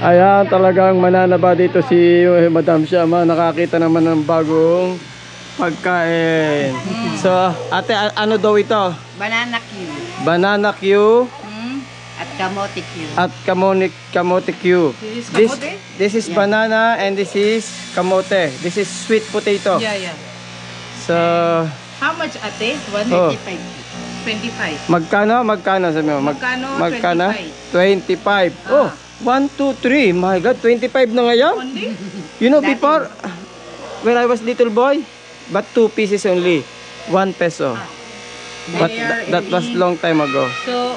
Ayan, talagang mananaba dito si eh, Madam Shama. Nakakita naman ng bagong pagkain. So, ate, ano daw ito? Banana Q. Banana Q Hmm? At kamote Q. at kamote, kamote Q. This is This, kamote? this is banana and this is kamote. This is sweet potato. Yeah, yeah. So, How much ate? Oh. 125. magkano? Magkano sabi mo? Mag- Magkano? Magkano? 25. Oh, 1, 2, 3. My God, 25 na ngayon? Only? You know, before, when I was little boy, but two pieces only. One peso. But are tha- that was long time ago. So,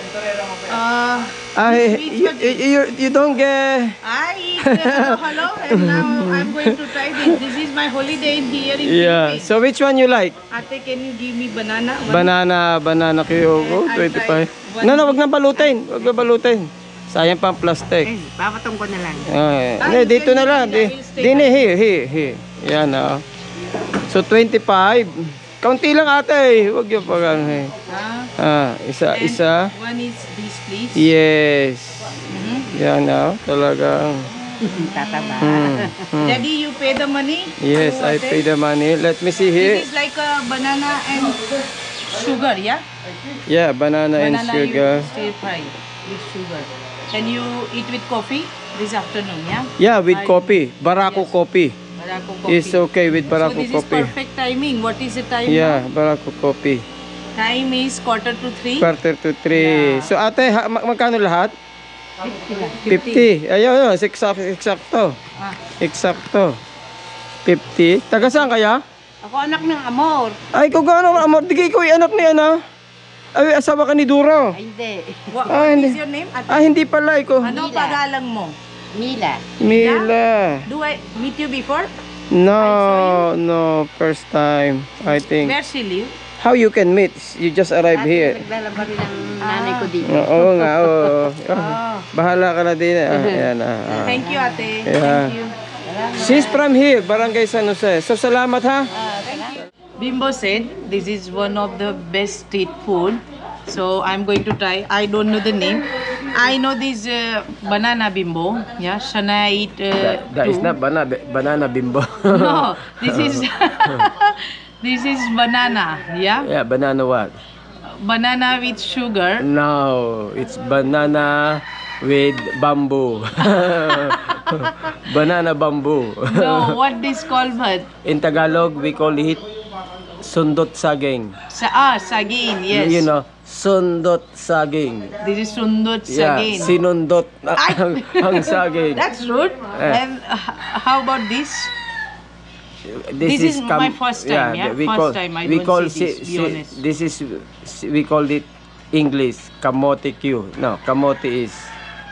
uh, I, Which you, one? you, you, you don't get... I eat hello and now I'm going to try this. This is my holiday in here in Yeah. Philippines. So which one you like? Ate, can you give me banana? One? Banana, banana Kyogo, I'll try 25. one. No, no, wag na balutin. Wag na balutin. Sayang pang plastic. Eh, papatong ko na lang. Ay, Ah, hindi, dito na lang. Di, I will stay di na, here, here, here. Yan, oh. So, 25. Kaunti lang ate. Huwag yung pag ano eh. Ah, Ah, isa, and isa. One is this, please. Yes. Mhm. Yan, oh. Talagang. Tataba. Hmm. hmm. Daddy, you pay the money? Yes, to I pay the money. Let me see here. This is like a banana and sugar, yeah? Yeah, banana and banana sugar. you stir fry with sugar. Can you eat with coffee this afternoon, yeah? Yeah, with I- coffee. Barako coffee. Barako coffee. It's okay with so Barako this coffee. is perfect timing. What is the time Yeah, now? Barako coffee. Time is quarter to three. Quarter to three. Yeah. So ate, ha, ma- magkano lahat? 50. Ayun, ayun. Exact, exacto. Ah. Exacto. 50. Taga saan kaya? Ako anak ng amor. Ay, kung gaano amor, di yung anak ni ano? Ay, asawa ka ni Duro. Ay, hindi. What, Ah, what is your name? Ate? Ah, hindi pala ikaw. ano Mila. pagalang mo? Mila. Mila. Do I meet you before? No, no. First time, I think. Where she live? How you can meet? You just arrived here. Naglalaba rin ng nanay ko dito. Oo oo nga, oo. Oh. Bahala ka na din. Ah, ayan, ah, ah. Thank you, ate. Yeah. Thank you. She's from here, Barangay San Jose. So, salamat ha. Bimbo said this is one of the best street food. So I'm going to try. I don't know the name. I know this uh, banana bimbo. Yeah, Shana eat uh, not banana, banana bimbo. No, this is this is banana. Yeah, yeah, banana what? banana with sugar. No, it's banana with bamboo. banana bamboo. No, what this called but In Tagalog, we call it sundot saging. sa ah sagin. Yes. You know, sundot saging. This is sundot Yeah, sagin. sinundot ang, ang saging. That's rude. Eh. And uh, how about this? This is my first time, yeah? we First call, time I we don't call see this, si- be honest. this is we call it English kamote Q. No, kamote is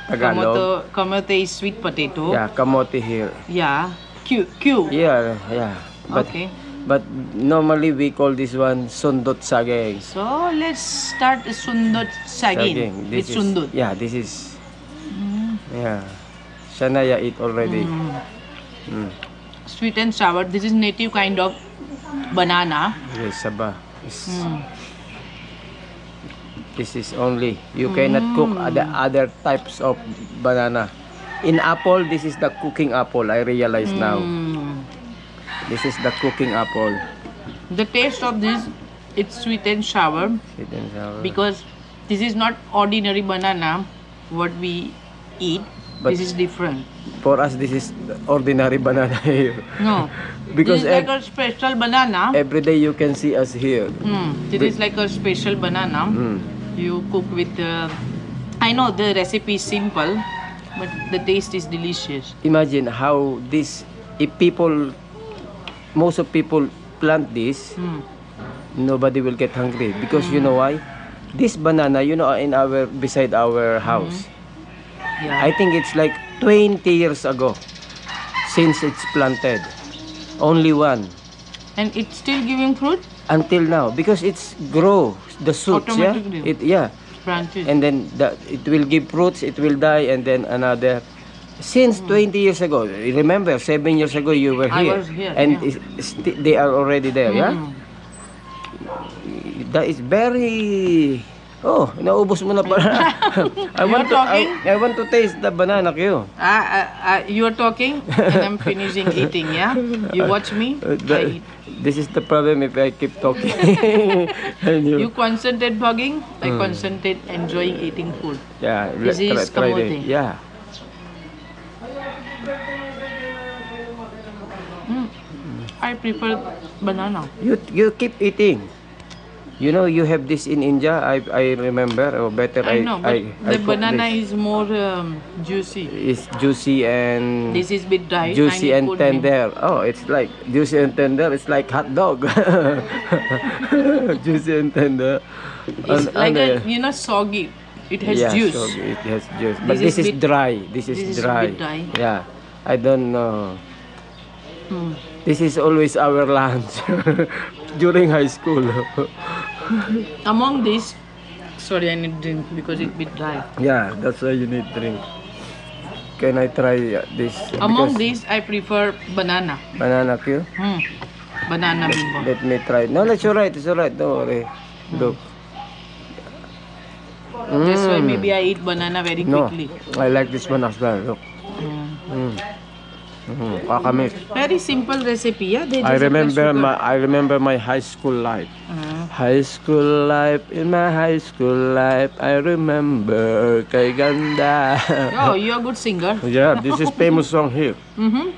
Tagalog. Kamote, kamote is sweet potato. Yeah, kamote here. Yeah. Q. Q. Yeah, yeah. But Okay. But normally we call this one sundot saging. So let's start sundot sagin with This is, sundot. Yeah, this is Yeah. Shanaya eat already. Mm. Sweet and sour. This is native kind of banana. Yes, saba. Mm. This is only. You cannot cook the other types of banana. In apple, this is the cooking apple. I realize now. This is the cooking apple. The taste of this, it's sweet and sour Sweet and sour. because this is not ordinary banana what we eat. But- this is different. For us, this is ordinary banana here. No. Because this is like a special banana. every day you can see us here. Mm. This is like a special banana. Mm. You cook with. Uh, I know the recipe is simple, but the taste is delicious. Imagine how this, if people, most of people plant this, Mm. nobody will get hungry because you know why this banana you know in our beside our house Yeah. i think it's like 20 years ago since it's planted only one and it's still giving fruit. until now because it's grow the shoots yeah it yeah Branches. and then the, it will give fruits it will die and then another since 20 years ago remember 7 years ago you were I here was here, and yeah. is- sti- they are already there yeah Mm. that is very Oh, naubos mo na pala. I want to I, talking? I want to taste the banana Q. Ah, ah, ah, you are talking and I'm finishing eating, yeah? You watch me, Uh, I the- eat. this is the problem if I keep talking. and you, You concentrate bugging, I concentrate enjoying eating food. yeah, This is try, try kamote. Yeah. I prefer banana. You you keep eating. You know you have this in India. I I remember or better I I know, but I, I the cook banana is more um, juicy. It's juicy and This is bit dry. juicy I and tender. Oh, it's like juicy and tender. It's like hot dog. juicy and tender. It's like a, uh, you know, soggy. It has yeah, juice. so it has juice. But This this, is is, bit- dry. This is this is dry. bit dry. Yeah. I don't know. Hmm. This is always our lunch during high school. Among these, sorry, I need drink because it's bit dry. yeah, that's why you need drink. Can I try this? Among these, I prefer banana. banana Q. Hmm. Banana bimbo. Let me try. No, it's alright. It's alright. Don't worry. Look. That's why Mm. maybe I eat banana very No, quickly. I like this one as well. Look. Hmm. Mm. Mm. Kakamit. Very simple recipe, yeah. They I just remember my I remember my high school life. Hmm. High school life in my high school life I remember kay ganda. Oh, you are a good singer. yeah, this is famous song here. Mm-hmm.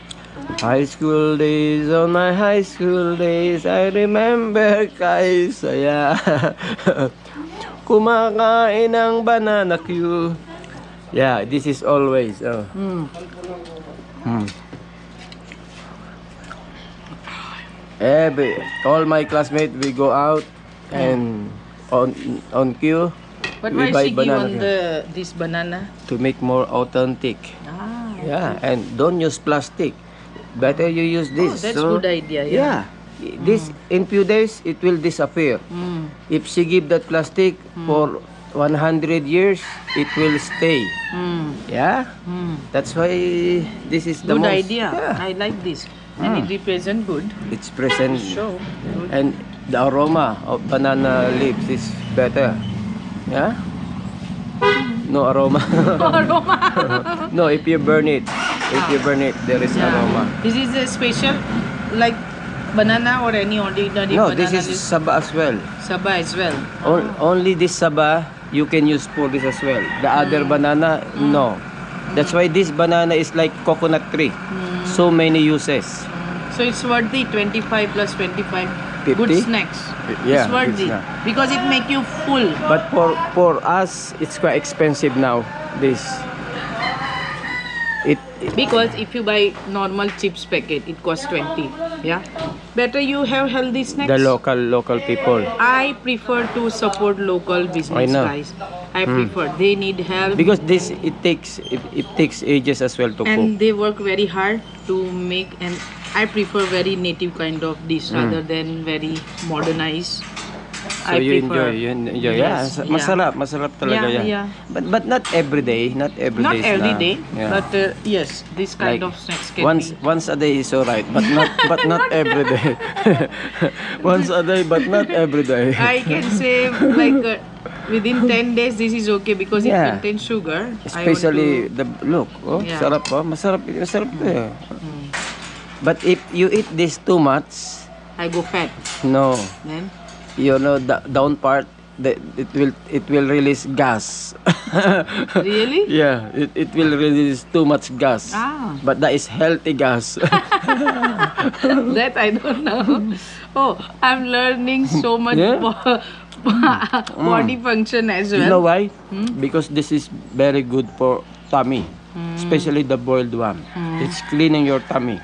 High school days, on my high school days, I remember kay saya. Kumakain ng banana Q. Yeah, this is always. Oh. Mm. Every, all my classmates, we go out and on on queue But We why buy she give banana on the this banana? to make more authentic. Ah, Yeah, and don't use plastic. Better you use oh, this. that's good idea. Yeah. Yeah. This in few days it will disappear. Mm. If she give that plastic Hmm. for 100 years, it will stay. Mm. Yeah. Mm. That's why this is the Good most. idea. Yeah. I like this. And it hmm. represent good. It's present. Show. Good. And the aroma of banana leaves is better. Yeah? No aroma. Aroma. no, if you burn it, if you burn it, there is Yeah. aroma. This is a special, like banana or any ordinary No, banana this is leaf. saba as well. Saba as well. On, only this saba you can use for this as well. The other hmm. banana, no. That's hmm. why this banana is like coconut tree. So many uses. So it's worthy 25 plus 25 good snacks. Yeah, it's worthy because it make you full. But for for us, it's quite expensive now. This. It, it Because if you buy normal chips packet, it costs 20. Yeah. Better you have healthy snacks. the local local people. I prefer to support local business I know. guys. I Hmm. prefer. They need help. Because this it takes it, it takes ages as well to and cook. they work very hard to make and I prefer very native kind of dish Hmm. rather than very modernized. So I you prefer. enjoy, you enjoy. Yeah, Yes, sa- yeah. masarap, masarap talaga Yeah, yan. yeah. But but not every day, not every Not day. every na- day, yeah. but uh, yes, this kind Like, of snacks can once be. once a day is alright, but not but not every day. once a day, but not every day. I can say like uh, within 10 days this is okay because Yeah. it contains sugar. Especially I want the look, oh, Yeah. sarap oh, masarap, masarap to eh. mm, But if you eat this too much, I go fat. no, Then you know the down part, the, it will it will release gas. really? yeah, it, it will release too much gas. Ah, But that is healthy gas. that I don't know. Oh, I'm learning so much Yeah. Body function as well. you know why? Hmm? Because this is very good for tummy, Hmm. especially the boiled one. It's cleaning your tummy.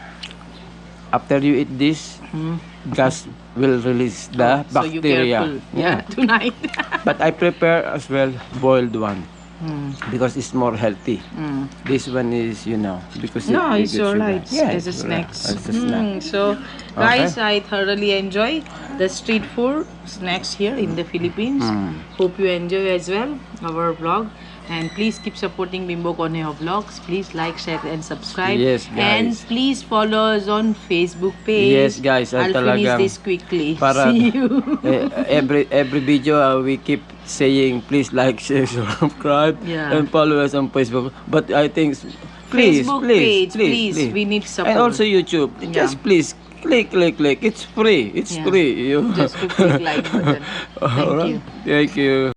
After you eat this, Hmm. gas will release the So you bacteria. careful. Yeah. Tonight. but I prepare as well boiled one Mm, because it's more healthy. mm. This one is, you know, because No, it, it's it alright. Yeah, it's snack. a snack. Mm, so, guys, I thoroughly enjoy the street food snacks here in the Philippines. Mm. Hope you enjoy as well our vlog. And please keep supporting Bimbo Cornejo Vlogs. Please like, share, and subscribe. Yes, guys. And please follow us on Facebook page. Yes, guys, I'll finish this quickly. para- See you. Every every video uh, we keep saying please like, share, subscribe, Yeah. and follow us on Facebook. But I think please, Facebook please, page, please, please, we need support. And also YouTube. Yeah. Just please click, click, click. It's free. It's Yeah. free. You- Just click like button. Thank Alright. you. Thank you.